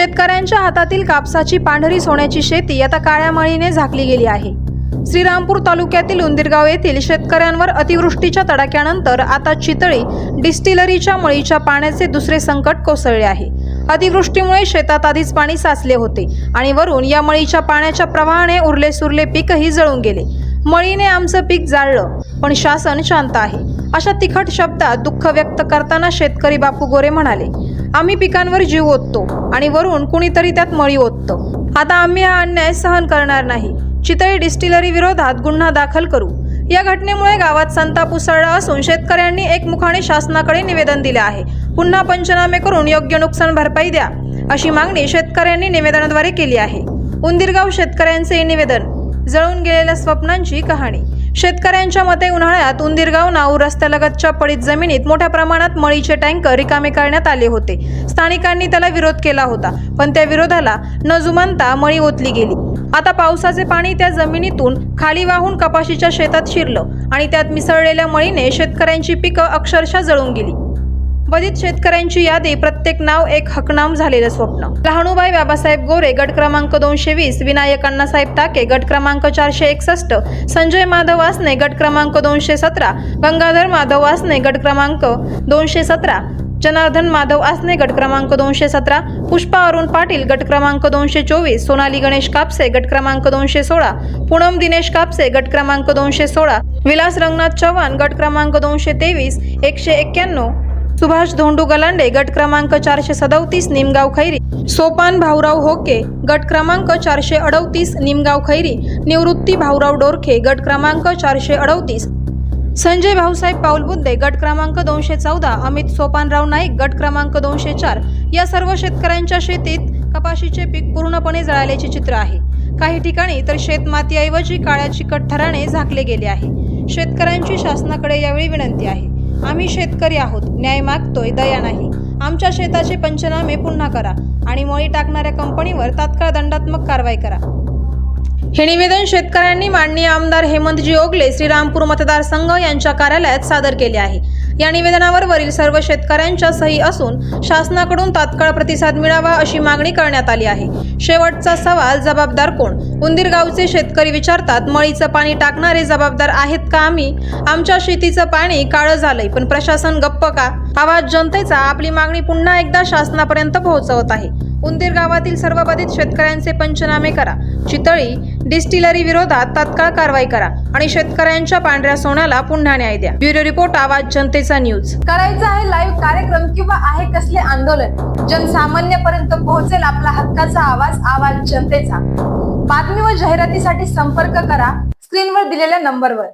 शेतकऱ्यांच्या हातातील कापसाची पांढरी सोन्याची शेती आता काळ्या मळीने झाकली गेली आहे. श्रीरामपूर तालुक्यातील उंदिरगाव येथील शेतकऱ्यांवर अतिवृष्टीच्या तडाख्यानंतर आता चितळी डिस्टिलरीच्या मळीच्या पाण्याचे दुसरे संकट कोसळले आहे. अतिवृष्टीमुळे शेतात आधीच पाणी साचले होते आणि वरून या मळीच्या पाण्याच्या प्रवाहाने उरले सुरले पीकही जळून गेले. मळीने आमचं पीक जाळलं पण शासन शांत आहे. अशा तिखट शब्दात दुःख व्यक्त करताना शेतकरी बापू गोरे म्हणाले आम्ही पिकांवर जीव ओततो आणि वरून कुणीतरी त्यात मळी ओततं. आता आम्ही हा अन्याय सहन करणार नाही. चितळी डिस्टिलरी विरोधात गुन्हा दाखल करू. या घटनेमुळे गावात संताप उसळला असून शेतकऱ्यांनी एकमुखाने शासनाकडे निवेदन दिले आहे. पुन्हा पंचनामे करून योग्य नुकसान भरपाई द्या अशी मागणी शेतकऱ्यांनी निवेदनाद्वारे केली आहे. उंदीरगाव शेतकऱ्यांचे निवेदन. जळून गेलेल्या स्वप्नांची कहाणी. शेतकऱ्यांच्या मते उन्हाळ्यात उंदीरगाव नाऊ रस्त्यालगतच्या पडीत जमिनीत मोठ्या प्रमाणात मळीचे टँकर रिकामे करण्यात आले होते. स्थानिकांनी त्याला विरोध केला होता पण त्या विरोधाला न जुमानता मळी ओतली गेली. आता पावसाचे पाणी त्या जमिनीतून खाली वाहून कपाशीच्या शेतात शिरलं आणि त्यात मिसळलेल्या मळीने शेतकऱ्यांची पिकं अक्षरशः जळून गेली. बधित शेतकऱ्यांची यादी प्रत्येक नाव एक हकनाम झालेलं स्वप्न. लहानुबाई बाबासाहेब गोरे गट क्रमांक दोनशे वीस विनायक अण्णासाहेब ताके गट क्रमांक चारशे एकसष्ट संजय माधव वासने गट क्रमांक दोनशे सतरा गंगाधर माधव वासने गट क्रमांक दोनशे सतरा जनार्दन माधव आसने गट क्रमांक दोनशे सतरा पुष्पा अरुण पाटील गट क्रमांक दोनशे चोवीस सोनाली गणेश कापसे गट क्रमांक दोनशे सोळा पूनम दिनेश कापसे गट क्रमांक दोनशे सोळा विलास रंगनाथ चव्हाण गट क्रमांक दोनशे तेवीस एकशे एक्क्याण्णव सुभाष धोंडू गलांडे गट क्रमांक चारशे सदोतीस निमगाव खैरी. सोपान भाऊराव होके गट क्रमांक चारशे अडौतीस निमगाव खैरी. निवृत्ती भाऊराव डोरखे गट क्रमांक चारशे अडौतीस. संजय भाऊसाहेब पाऊलबुद्दे गट क्रमांक दोनशे चौदा. अमित सोपानराव नाईक गट क्रमांक दोनशे चार. या सर्व शेतकऱ्यांच्या शेतीत कपाशीचे पीक पूर्णपणे जळाल्याचे चित्र आहे. काही ठिकाणी तर शेतमातीऐवजी काळ्या चिकट थराने झाकले गेले आहे. शेतकऱ्यांची शासनाकडे यावेळी विनंती आहे. आम्ही शेतकरी आहोत. न्याय मागतोय दया नाही. आमच्या शेताचे पंचनामे पुन्हा करा आणि मळी टाकणाऱ्या कंपनीवर तात्काळ दंडात्मक कारवाई करा. हे निवेदन शेतकऱ्यांनी माननीय आमदार हेमंतजी ओगले श्रीरामपूर मतदारसंघ यांच्या कार्यालयात सादर केले आहे. या निवेदनावर वरील सर्व शेतकऱ्यांच्या सही असून शासनाकडून तात्काळ प्रतिसाद मिळावा अशी मागणी करण्यात आली आहे. शेवटचा सवाल जबाबदार कोण? उंदीर गावचे शेतकरी विचारतात मळीचं पाणी टाकणारे जबाबदार आहेत का आम्ही? आमच्या शेतीचं पाणी काळं झालंय पण प्रशासन गप्प का? आवाज जनतेचा आपली मागणी पुन्हा एकदा शासनापर्यंत पोहोचवत आहे. उंदीर गावातील सर्व बाधित शेतकऱ्यांचे पंचनामे करा. चितळी डिस्टिलरी विरोधात तात्काळ कारवाई करा आणि शेतकऱ्यांच्या पांढऱ्या सोन्याला पुन्हा न्याय द्या. ब्युरो रिपोर्ट आवाज जनतेचा न्यूज. करायचं आहे लाईव्ह कार्यक्रम किंवा आहे कसले आंदोलन? जनसामान्यपर्यंत पोहोचेल आपला हक्काचा आवाज आवाज जनतेचा. बातमी व जाहिरातीसाठी संपर्क करा. स्क्रीनवर दिलेल्या नंबरवर.